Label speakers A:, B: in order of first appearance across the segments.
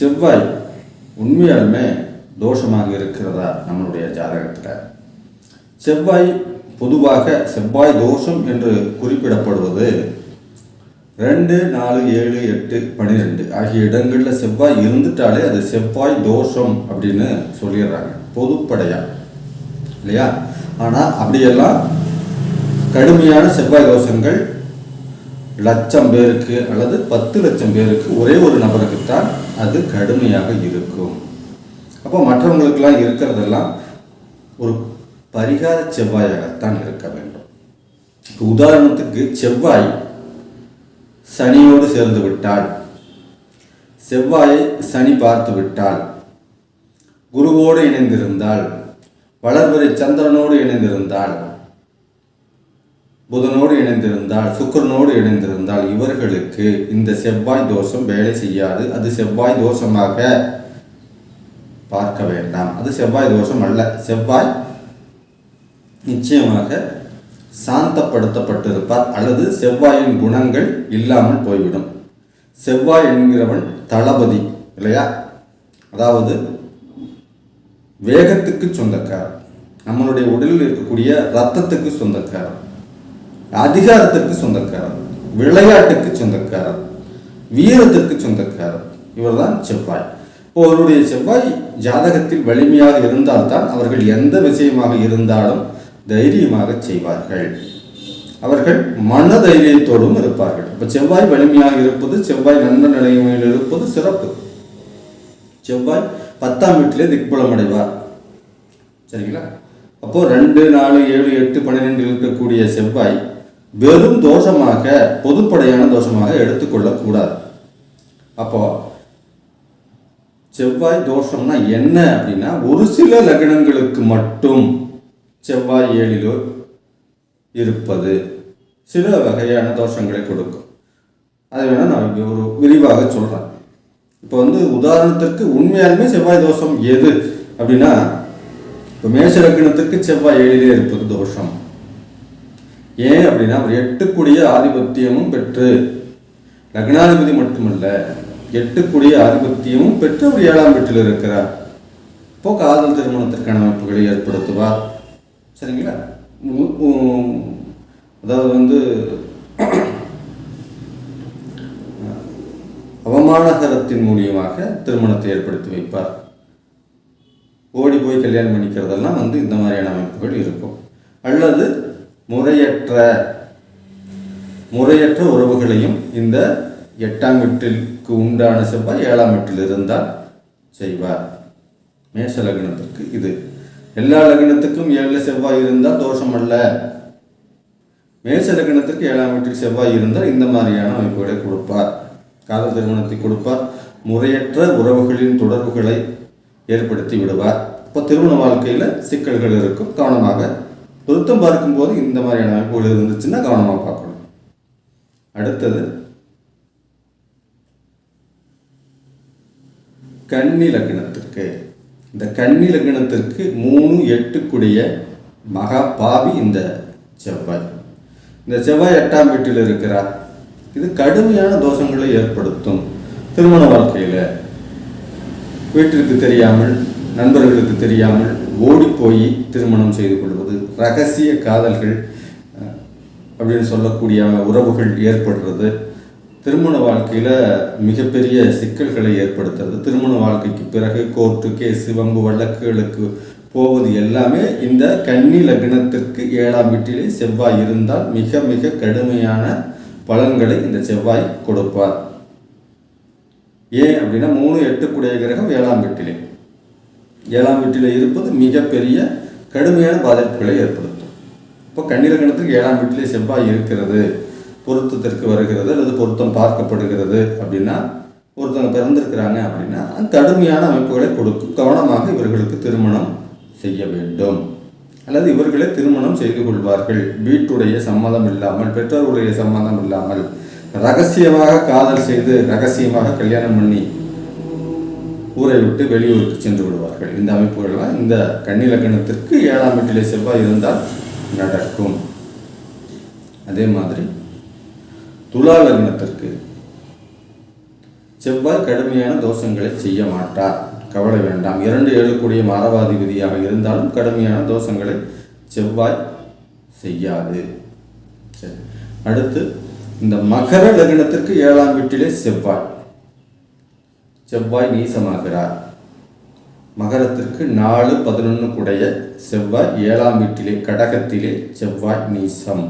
A: செவ்வாய் உண்மையாலுமே தோஷமாக இருக்கிறதா நம்மளுடைய ஜாதகத்தில்? செவ்வாய் பொதுவாக செவ்வாய் தோஷம் என்று குறிப்பிடப்படுவது ரெண்டு நாலு ஏழு எட்டு பன்னிரெண்டு ஆகிய இடங்களில் செவ்வாய் இருந்துட்டாலே அது செவ்வாய் தோஷம் அப்படின்னு சொல்லிடுறாங்க. பொதுப்படையா? இல்லையா? ஆனால் அப்படியெல்லாம் கடுமையான செவ்வாய் தோஷங்கள் லட்சம் பேருக்கு அல்லது பத்து லட்சம் பேருக்கு ஒரே ஒரு நபருக்குத்தான் அது கடுமையாக இருக்கும். அப்போ மற்றவங்களுக்கெல்லாம் இருக்கிறதெல்லாம் ஒரு பரிகார செவ்வாயாகத்தான் இருக்க வேண்டும். உதாரணத்துக்கு செவ்வாய் சனியோடு சேர்ந்து விட்டால் செவ்வாயை சனி பார்த்து விட்டால் குருவோடு இணைந்திருந்தால் வளர்பிறை சந்திரனோடு இணைந்திருந்தால் புதனோடு இணைந்திருந்தால் சுக்கிரனோடு இணைந்திருந்தால் இவர்களுக்கு இந்த செவ்வாய் தோஷம் வேலை செய்யாது. அது செவ்வாய் தோஷமாக பார்க்க வேண்டாம். அது செவ்வாய் தோஷம் அல்ல. செவ்வாய் நிச்சயமாக சாந்தப்படுத்தப்பட்டிருப்பார் அல்லது செவ்வாயின் குணங்கள் இல்லாமல் போய்விடும். செவ்வாய் என்கிறவன் தளபதி இல்லையா? அதாவது வேகத்துக்கு சொந்தக்காரன். நம்மளுடைய உடலில் இருக்கக்கூடிய ரத்தத்துக்கு சொந்தக்காரன். அதிகாரத்திற்கு சொந்தக்காரர் விளையாட்டுக்கு சொந்தக்காரர் வீரத்திற்கு சொந்தக்காரர். இவர்தான் செவ்வாய். இப்போ அவருடைய செவ்வாய் ஜாதகத்தில் வலிமையாக இருந்தால்தான் அவர்கள் எந்த விஷயமாக இருந்தாலும் தைரியமாக செய்வார்கள். அவர்கள் மன தைரியத்தோடும் இருப்பார்கள். இப்போ செவ்வாய் வலிமையாக இருப்பது செவ்வாய் நல்ல நிலைமையில் இருப்பது சிறப்பு. செவ்வாய் பத்தாம் வீட்டிலே திக்பலம் அடைவார். சரிங்களா? அப்போ ரெண்டு நாலு ஏழு எட்டு பன்னிரெண்டு இருக்கக்கூடிய செவ்வாய் வெறும் தோஷமாக பொதுப்படையான தோஷமாக எடுத்துக்கொள்ளக்கூடாது அப்போ செவ்வாய் தோஷம்னா என்ன அப்படின்னா ஒரு சில லக்னங்களுக்கு மட்டும் செவ்வாய் ஏழிலோ இருப்பது சில வகையான தோஷங்களை கொடுக்கும். அது வேணால் நான் ஒரு விரிவாக சொல்கிறேன் இப்போ வந்து உதாரணத்திற்கு உண்மையாலுமே செவ்வாய் தோஷம் எது அப்படின்னா இப்போ மேஷ லக்னத்துக்கு செவ்வாய் ஏழிலே இருப்பது தோஷம். ஏன் அப்படின்னா அவர் எட்டுக்குடிய ஆதிபத்தியமும் பெற்று லக்னாதிபதி மட்டுமல்ல எட்டுக்குடிய ஆதிபத்தியமும் பெற்று அவர் ஏழாம் வீட்டில் இருக்கிறார். இப்போ காதல் திருமணத்திற்கான அமைப்புகளை ஏற்படுத்துவார். சரிங்களா? அதாவது வந்து அவமானகரத்தின் மூலியமாக திருமணத்தை ஏற்படுத்தி வைப்பார். ஓடி போய் கல்யாணம் பண்ணிக்கிறதெல்லாம் வந்து இந்த மாதிரியான அமைப்புகள் இருக்கும். அல்லது முறையற்ற முறையற்ற உறவுகளையும் இந்த எட்டாம் வீட்டிற்கு உண்டான செவ்வாய் ஏழாம் வீட்டில் இருந்தால் செய்வார். மேஷ லக்னத்திற்கு இது. எல்லா லக்னத்துக்கும் ஏழில் செவ்வாய் இருந்தால் தோஷம் அல்ல. மேஷ லக்னத்திற்கு ஏழாம் வீட்டில் செவ்வாய் இருந்தால் இந்த மாதிரியான அமைப்புகளை கொடுப்பார். காதல் திருமணத்தை கொடுப்பார். முறையற்ற உறவுகளின் தொடர்புகளை ஏற்படுத்தி விடுவார். இப்போ திருமண வாழ்க்கையில் சிக்கல்கள் இருக்கும். கவனமாக பொருத்தம் பார்க்கும்போது இந்த மாதிரியான அமைப்புகள் இருந்துச்சுன்னா கவனமாக பார்க்கணும். அடுத்தது கன்னி லக்னத்திற்கு. இந்த கன்னி லக்னத்திற்கு மூணு எட்டுக்குடைய மகா பாவி இந்த செவ்வாய். இந்த செவ்வாய் எட்டாம் வீட்டில் இருக்கிறார். இது கடுமையான தோஷங்களை ஏற்படுத்தும் திருமண வாழ்க்கையில். வீட்டிற்கு தெரியாமல் நண்பர்களுக்கு தெரியாமல் ஓடிப்போய் திருமணம் செய்து கொள்வது ரகசிய காதல்கள் அப்படின்னு சொல்லக்கூடிய உறவுகள் ஏற்படுறது திருமண வாழ்க்கையில் மிகப்பெரிய சிக்கல்களை ஏற்படுத்துறது திருமண வாழ்க்கைக்கு பிறகு கோர்ட்டு கேஸு வம்பு வழக்குகளுக்கு போவது எல்லாமே இந்த கன்னி லக்னத்திற்கு ஏழாம் வீட்டிலே செவ்வாய் இருந்தால் மிக மிக கடுமையான பலன்களை இந்த செவ்வாய் கொடுப்பார். ஏன் அப்படின்னா மூணு எட்டுக்குடைய கிரகம் ஏழாம் வீட்டிலே. ஏழாம் வீட்டில் இருப்பது மிகப்பெரிய கடுமையான பாதிப்புகளை ஏற்படுத்தும். இப்போ கன்னிலக்கணத்துக்கு ஏழாம் வீட்டிலே செவ்வாய் இருக்கிறது. பொருத்தத்திற்கு வருகிறது அல்லது பொருத்தம் பார்க்கப்படுகிறது அப்படின்னா ஒருத்தவங்க பிறந்திருக்கிறாங்க அப்படின்னா கடுமையான அமைப்புகளை கொடுக்கும். கவனமாக இவர்களுக்கு திருமணம் செய்ய வேண்டும். அல்லது இவர்களே திருமணம் செய்து கொள்வார்கள். வீட்டுடைய சம்மதம் இல்லாமல் பெற்றோருடைய சம்மதம் இல்லாமல் ரகசியமாக காதல் செய்து ரகசியமாக கல்யாணம் பண்ணி ஊரை விட்டு வெளியூருக்கு சென்று விடுவார்கள். இந்த அமைப்புகள்லாம் இந்த கண்ணிலக்கணத்திற்கு ஏழாம் வீட்டிலே செவ்வாய் இருந்தால் நடக்கும். அதே மாதிரி துலா லக்னத்திற்கு செவ்வாய் கடுமையான தோஷங்களை செய்ய மாட்டார். கவலை வேண்டாம். இரண்டு ஏழுக்குடிய விதியாக இருந்தாலும் கடுமையான தோஷங்களை செவ்வாய் செய்யாது. சரி. அடுத்து இந்த மகர லக்னத்திற்கு ஏழாம் வீட்டிலே செவ்வாய். செவ்வாய் நீசமாகிறார். மகரத்திற்கு நாலு பதினொன்று குடைய செவ்வாய் ஏழாம் வீட்டிலே கடகத்திலே செவ்வாய் நீசம்.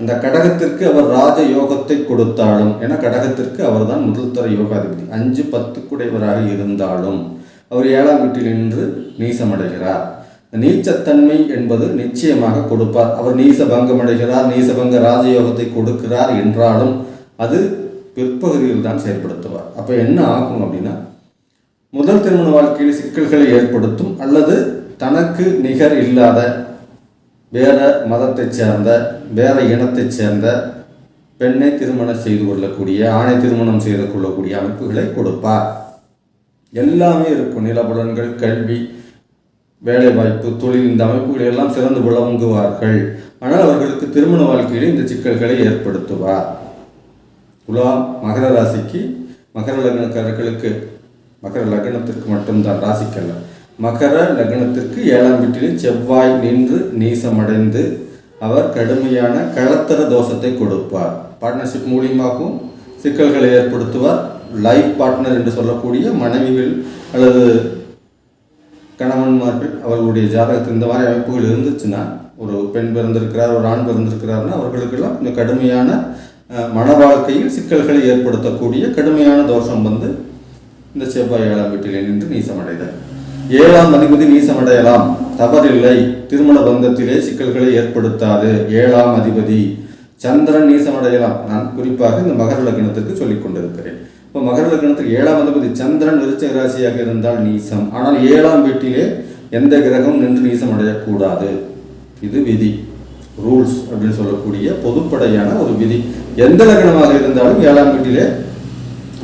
A: அந்த கடகத்திற்கு அவர் ராஜ யோகத்தை கொடுத்தாலும் ஏன்னா கடகத்திற்கு அவர்தான் முதல் தர யோகாதிபதி. அஞ்சு பத்து குடையவராக இருந்தாலும் அவர் ஏழாம் வீட்டில் நின்று நீசமடைகிறார். நீச்சத்தன்மை என்பது நிச்சயமாக கொடுப்பார். அவர் நீசபங்கம் அடைகிறார் நீசபங்க ராஜயோகத்தை கொடுக்கிறார் என்றாலும் அது பிற்பகுதியில் தான் செயல்படுத்துவார். அப்போ என்ன ஆகும் அப்படின்னா முதல் திருமண வாழ்க்கையில் சிக்கல்களை ஏற்படுத்தும் அல்லது தனக்கு நிகர் இல்லாத வேற மதத்தைச் சேர்ந்த வேற இனத்தைச் சேர்ந்த பெண்ணை திருமணம் செய்து கொள்ளக்கூடிய ஆணை திருமணம் செய்து கொள்ளக்கூடிய அமைப்புகளை கொடுப்பார். எல்லாமே இருக்கும். நிலபுலன்கள் கல்வி வேலைவாய்ப்பு தொழில் இந்த அமைப்புகள் எல்லாம் சிறந்து விளங்குவார்கள். ஆனால் அவர்களுக்கு திருமண வாழ்க்கையில் இந்த சிக்கல்களை ஏற்படுத்துவார். உலா மகர ராசிக்கு மகர லக்னக்காரர்களுக்கு மகர லக்னத்திற்கு மட்டும்தான் ராசிக்கல்ல. மகர லக்னத்திற்கு ஏழாம் வீட்டில் செவ்வாய் நின்று நீசமடைந்து அவர் கடுமையான களத்தர தோஷத்தை கொடுப்பார். பார்ட்னர்ஷிப் மூலியமாகவும் சிக்கல்களை ஏற்படுத்துவார். லைஃப் பார்ட்னர் என்று சொல்லக்கூடிய மனைவிகள் அல்லது கணவன்மார்கள் அவர்களுடைய ஜாதகத்தில் இந்த மாதிரி அமைப்புகள் இருந்துச்சுன்னா ஒரு பெண் பிறந்திருக்கிறார் ஒரு ஆண் பிறந்திருக்கிறார்னா அவர்களுக்கெல்லாம் கொஞ்சம் கடுமையான மன வாழ்க்கையில் சிக்கல்களை ஏற்படுத்தக்கூடிய கடுமையான தோஷம் வந்து இந்த செவ்வாய் ஏழாம் வீட்டிலே நின்று நீசமடைதல். ஏழாம் அதிபதி நீசமடையலாம். தவறில்லை. திருமண பந்தத்திலே சிக்கல்களை ஏற்படுத்தாது. ஏழாம் அதிபதி சந்திரன் நீசமடையலாம். நான் குறிப்பாக இந்த மகர லக்னத்துக்கு சொல்லிக் கொண்டிருக்கிறேன். இப்போ மகர லக்னத்துக்கு ஏழாம் அதிபதி சந்திரன் விருச்சக ராசியாக இருந்தால் நீசம். ஆனால் ஏழாம் வீட்டிலே எந்த கிரகம் நின்று நீசம் அடையக்கூடாது இது விதி. ரூல்ஸ் அப்படின்னு சொல்லக்கூடிய பொதுப்படையான ஒரு விதி. எந்த லக்னமாக இருந்தாலும் ஏழாம் வீட்டிலே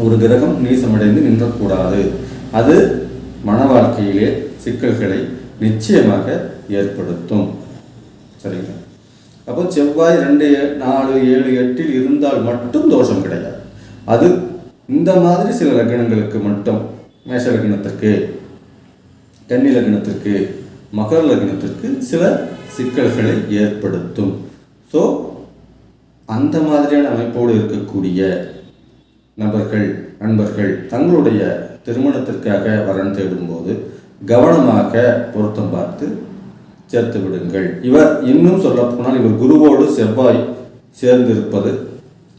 A: ஒரு கிரகம் நீசமடைந்து நின்றக்கூடாது. அது மன வாழ்க்கையிலே சிக்கல்களை நிச்சயமாக ஏற்படுத்தும். சரிங்களா? அப்போ செவ்வாய் ரெண்டு நாலு ஏழு எட்டில் இருந்தால் மட்டும் தோஷம் கிடையாது. அது இந்த மாதிரி சில லக்னங்களுக்கு மட்டும். மேஷ லக்னத்திற்கு கன்னி லக்னத்திற்கு மகர லக்னத்திற்கு சில சிக்கல்களை ஏற்படுத்தும். ஸோ அந்த மாதிரியான அமைப்போடு இருக்கக்கூடிய நபர்கள் நண்பர்கள் தங்களுடைய திருமணத்திற்காக வரன் தேடும்போது கவனமாக பொருத்தம் பார்த்து சேர்த்து விடுங்கள். இவர் இன்னும் சொல்லப்போனால் இவர் குருவோடு செவ்வாய் சேர்ந்திருப்பது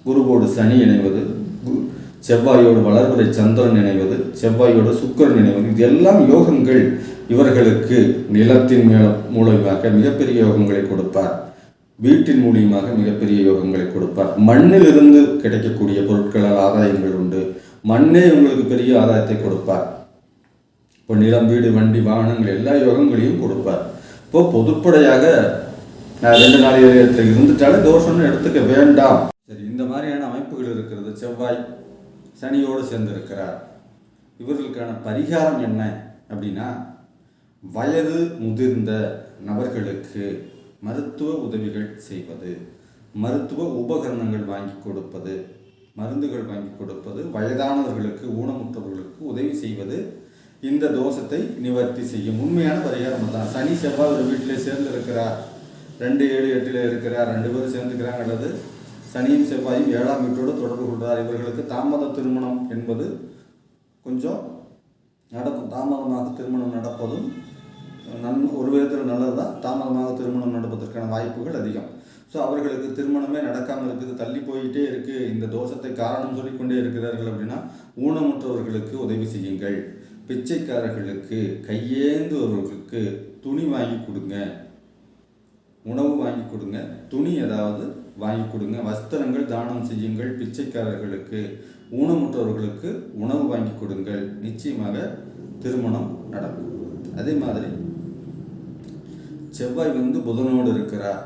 A: குருவோடு சனி இணைவது கு- செவ்வாயோடு வளர்வரை சந்திரன் இணைவது செவ்வாயோடு சுக்கிரன் இணைவது இது எல்லாம் யோகங்கள். இவர்களுக்கு நிலத்தின் மேல மூலமாக மிகப்பெரிய யோகங்களை கொடுப்பார். வீட்டின் மூலியமாக மிகப்பெரிய யோகங்களை கொடுப்பார். மண்ணிலிருந்து கிடைக்கக்கூடிய பொருட்களால் ஆதாயங்கள் உண்டு. மண்ணே உங்களுக்கு பெரிய ஆதாயத்தை கொடுப்பார். இப்போ நிலம் வீடு வண்டி வாகனங்கள் எல்லா யோகங்களையும் கொடுப்பார். இப்போ பொதுப்படையாக நான் ரெண்டு நாள் இடத்துல இருந்துட்டாலே தோஷம்னு எடுத்துக்க வேண்டாம். சரி இந்த மாதிரியான அமைப்புகள் இருக்கிறது. செவ்வாய் சனியோடு சேர்ந்திருக்கிறார். இவர்களுக்கான பரிகாரம் என்ன அப்படின்னா வயது முதிர்ந்த நபர்களுக்கு மருத்துவ உதவிகள் செய்வது மருத்துவ உபகரணங்கள் வாங்கி கொடுப்பது மருந்துகள் வாங்கி கொடுப்பது வயதானவர்களுக்கு ஊனமுற்றவர்களுக்கு உதவி செய்வது இந்த தோஷத்தை நிவர்த்தி செய்யும். உண்மையான பரிகாரம் தான் சனி செவ்வாய் ஒரு வீட்டிலே சேர்ந்து இருக்கிறார் ரெண்டு ஏழு எட்டில் இருக்கிறார். ரெண்டு பேரும் சேர்ந்துக்கிறாங்க அல்லது சனியும் செவ்வாயும் ஏழாம் வீட்டோடு தொடர்பு கொள்கிறார். இவர்களுக்கு தாமத திருமணம் என்பது கொஞ்சம் நடக்கும். தாமதமாக திருமணம் நடப்பது ஒரு நல்லது தான் தாமதமாக திருமணம் நடப்பதற்கான வாய்ப்புகள் அதிகம். ஸோ அவர்களுக்கு திருமணமே நடக்காமல் இருக்குது தள்ளி போயிட்டே இருக்குது இந்த தோஷத்தை காரணம் சொல்லிக்கொண்டே இருக்கிறார்கள் அப்படின்னா ஊனமுற்றவர்களுக்கு உதவி செய்யுங்கள். பிச்சைக்காரர்களுக்கு கையேந்துவர்களுக்கு துணி வாங்கி கொடுங்க. உணவு வாங்கி கொடுங்க. துணி ஏதாவது வாங்கி கொடுங்க. வஸ்திரங்கள் தானம் செய்யுங்கள். பிச்சைக்காரர்களுக்கு ஊனமுற்றவர்களுக்கு உணவு வாங்கி கொடுங்கள். நிச்சயமாக திருமணம் நடக்கும். அதே மாதிரி செவ்வாய் வந்து புதனோடு இருக்கிறார்.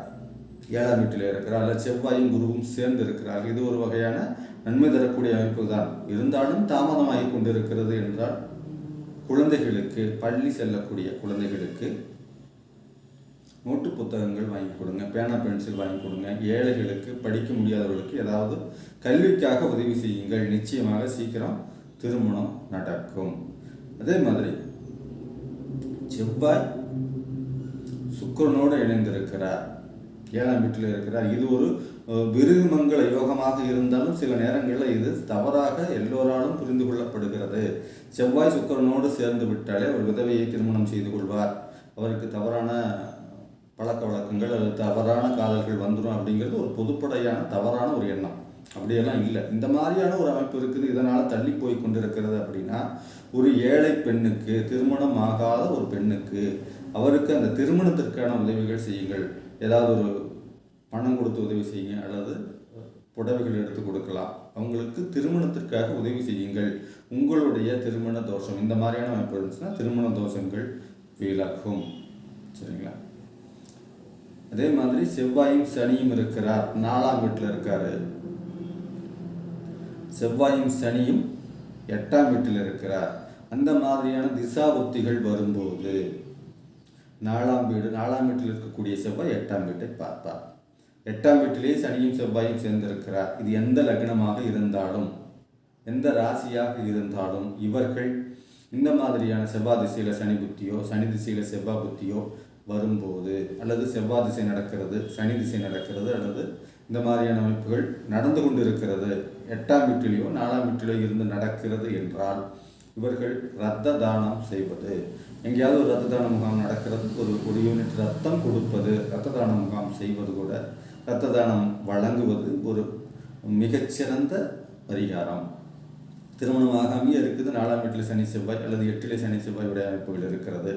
A: ஏழாம் வீட்டில் இருக்கிறார். அல்ல செவ்வாயும் குருவும் சேர்ந்து இருக்கிறார். இது ஒரு வகையான நன்மை தரக்கூடிய அமைப்பு தான் இருந்தாலும் தாமதமாகி கொண்டிருக்கிறது என்றால் குழந்தைகளுக்கு பள்ளி செல்லக்கூடிய குழந்தைகளுக்கு நோட்டு புத்தகங்கள் வாங்கி கொடுங்க. பேனா பென்சில் வாங்கி கொடுங்க. ஏழைகளுக்கு படிக்க முடியாதவர்களுக்கு ஏதாவது கல்விக்காக உதவி செய்யுங்கள். நிச்சயமாக சீக்கிரம் திருமணம் நடக்கும். அதே மாதிரி செவ்வாய் சுக்கரனோடு இணைந்திருக்கிறார். ஏழாம் வீட்டில் இருக்கிறார். இது ஒரு அஹ், விருமங்கள யோகமாக இருந்தாலும் சில நேரங்களில் இது தவறாக எல்லோராலும் புரிந்து கொள்ளப்படுகிறது. செவ்வாய் சுக்கரனோடு சேர்ந்து விட்டாலே ஒரு விதவையை திருமணம் செய்து கொள்வார். அவருக்கு தவறான பழக்க வழக்கங்கள் அல்லது தவறான காதல்கள் வந்துடும் அப்படிங்கிறது ஒரு பொதுப்படையான தவறான ஒரு எண்ணம். அப்படியெல்லாம் இல்லை. இந்த மாதிரியான ஒரு அமைப்பு இருக்குது இதனால் தள்ளி போய் கொண்டிருக்கிறது அப்படின்னா ஒரு ஏழை பெண்ணுக்கு திருமணம் ஆகாத ஒரு பெண்ணுக்கு அவருக்கு அந்த திருமணத்திற்கான உதவிகள் செய்யுங்கள். ஏதாவது ஒரு பணம் கொடுத்து உதவி செய்யுங்க அல்லது புடவைகள் எடுத்து கொடுக்கலாம். அவங்களுக்கு திருமணத்திற்காக உதவி செய்யுங்கள். உங்களுடைய திருமண தோஷம் இந்த மாதிரியான அமைப்பு இருந்துச்சுன்னா திருமண தோஷங்கள் விலகும். சரிங்களா? அதே மாதிரி செவ்வாயும் சனியும் இருக்கிறார். நாலாம் வீட்டில் இருக்காரு. செவ்வாயும் சனியும் எட்டாம் வீட்டில் இருக்கிறார். அந்த மாதிரியான திசா புத்திகள் வரும்போது நாலாம் வீடு நாலாம் வீட்டில் இருக்கக்கூடிய செவ்வாய் எட்டாம் வீட்டை பார்ப்பார். எட்டாம் வீட்டிலே சனியும் செவ்வாயும் சேர்ந்திருக்கிறார். இது எந்த லக்னமாக இருந்தாலும் எந்த ராசியாக இருந்தாலும் இவர்கள் இந்த மாதிரியான செவ்வாய் திசையில் சனி புத்தியோ சனி திசையில் செவ்வாய் புத்தியோ வரும்போது அல்லது செவ்வாய் திசை நடக்கிறது சனி திசை நடக்கிறது அல்லது இந்த மாதிரியான அமைப்புகள் நடந்து கொண்டு இருக்கிறது எட்டாம் வீட்டிலேயோ நாலாம் வீட்டிலோ இருந்து நடக்கிறது என்றால் இவர்கள் இரத்த தானம் செய்வது. எங்கேயாவது ஒரு ரத்த தான முகாம் நடக்கிறது ஒரு ஒரு யூனிட் ரத்தம் கொடுப்பது இரத்த தான முகாம் செய்வது கூட இரத்த தானம் வழங்குவது ஒரு மிகச்சிறந்த பரிகாரம். திருமணம் ஆகாமையே இருக்குது. நாலாம் வீட்டில் சனி செவ்வாய் அல்லது எட்டிலே சனி செவ்வாயுடைய அமைப்புகள் இருக்கிறது.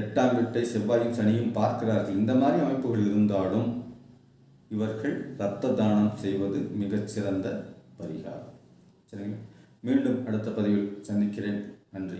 A: எட்டாம் வீட்டை செவ்வாயும் சனியும் பார்க்கிறார்கள். இந்த மாதிரி அமைப்புகள் இருந்தாலும் இவர்கள் இரத்த தானம் செய்வது மிகச்சிறந்த பரிகாரம். சரிங்களா? மீண்டும் அடுத்த பதிவில் சந்திக்கிறேன். நன்றி.